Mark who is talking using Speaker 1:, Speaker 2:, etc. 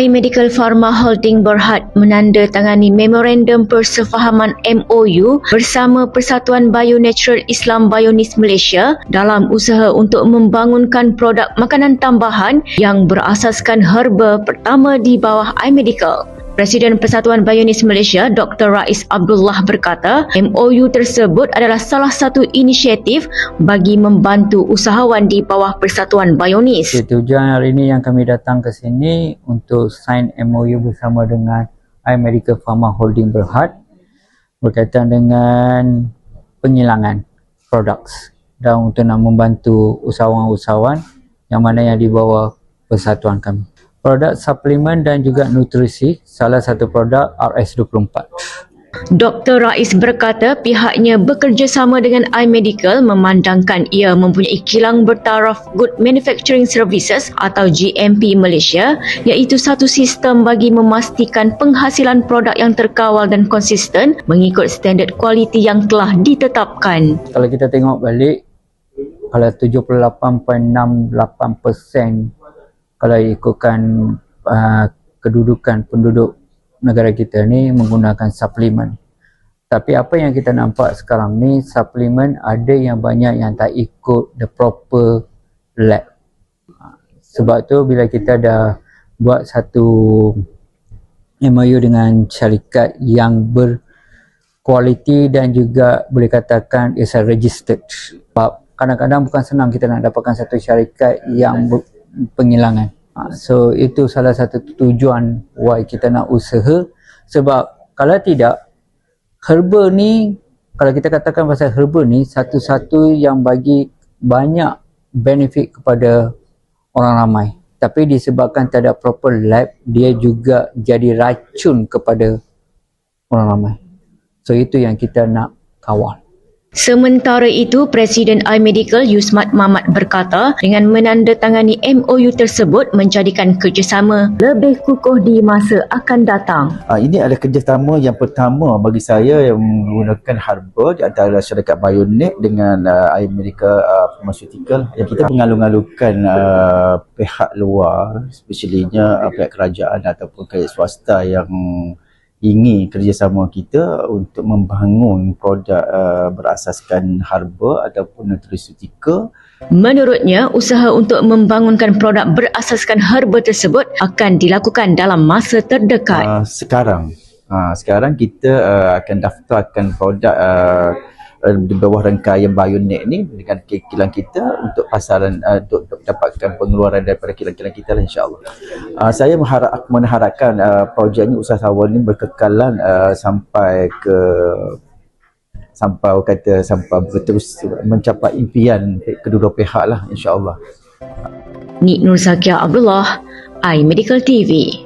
Speaker 1: iMedical Pharma Holding Berhad menandatangani Memorandum Persefahaman MOU bersama Persatuan Bionatural Islam Bionis Malaysia dalam usaha untuk membangunkan produk makanan tambahan yang berasaskan herba pertama di bawah iMedical. Presiden Persatuan Bionis Malaysia Dr. Rais Abdullah berkata, MOU tersebut adalah salah satu inisiatif bagi membantu usahawan di bawah Persatuan Bionis.
Speaker 2: Okay, tujuan hari ini yang kami datang ke sini untuk sign MOU bersama dengan iMedical Pharma Holding Berhad berkaitan dengan penghilangan produk dan untuk nak membantu usahawan-usahawan yang mana yang di bawah persatuan kami produk suplemen dan juga nutrisi, salah satu produk RS24.
Speaker 1: Dr. Rais berkata pihaknya bekerjasama dengan iMedical memandangkan ia mempunyai kilang bertaraf Good Manufacturing Services atau GMP Malaysia iaitu satu sistem bagi memastikan penghasilan produk yang terkawal dan konsisten mengikut standard kualiti yang telah ditetapkan.
Speaker 2: Kalau kita tengok balik, kalau 78.68% kalau ikutkan uh, kedudukan penduduk negara kita ni menggunakan suplemen. Tapi apa yang kita nampak sekarang ni suplemen ada yang banyak yang tak ikut the proper lab. Sebab tu bila kita dah buat satu MOU dengan syarikat yang berkualiti dan juga boleh katakan is a registered. Sebab kadang-kadang bukan senang kita nak dapatkan satu syarikat yang penghilangan. Ha, so itu salah satu tujuan why kita nak usaha. Sebab kalau tidak herba ni kalau kita katakan pasal herba ni satu-satu yang bagi banyak benefit kepada orang ramai. Tapi disebabkan tak ada proper lab dia juga jadi racun kepada orang ramai. So itu yang kita nak kawal
Speaker 1: Sementara itu, Presiden iMedical Yusmat Mamat berkata dengan menandatangani MOU tersebut menjadikan kerjasama lebih kukuh di masa akan datang.
Speaker 3: Uh, ini adalah kerjasama yang pertama bagi saya yang menggunakan harba di antara syarikat Bionet dengan uh, iMedical uh, Pharmaceutical yang kita mengalung-alungkan uh, pihak luar, especiallynya uh, pihak kerajaan ataupun pihak swasta yang ingin kerjasama kita untuk membangun produk uh, berasaskan herba ataupun nutraceutika.
Speaker 1: Menurutnya, usaha untuk membangunkan produk berasaskan herba tersebut akan dilakukan dalam masa terdekat. Uh,
Speaker 3: sekarang, uh, sekarang kita uh, akan daftarkan produk uh, di bawah rangkaian Bionet ni dengan kilang kita untuk pasaran uh, untuk, untuk dapatkan pengeluaran daripada kilang-kilang kita lah insyaAllah. Uh, saya mengharap, mengharapkan uh, projek ni usahawan ni berkekalan uh, sampai ke sampai kata sampai terus mencapai impian kedua pihak lah insyaAllah.
Speaker 1: Nik Nur Zakia Abdullah, iMedical TV.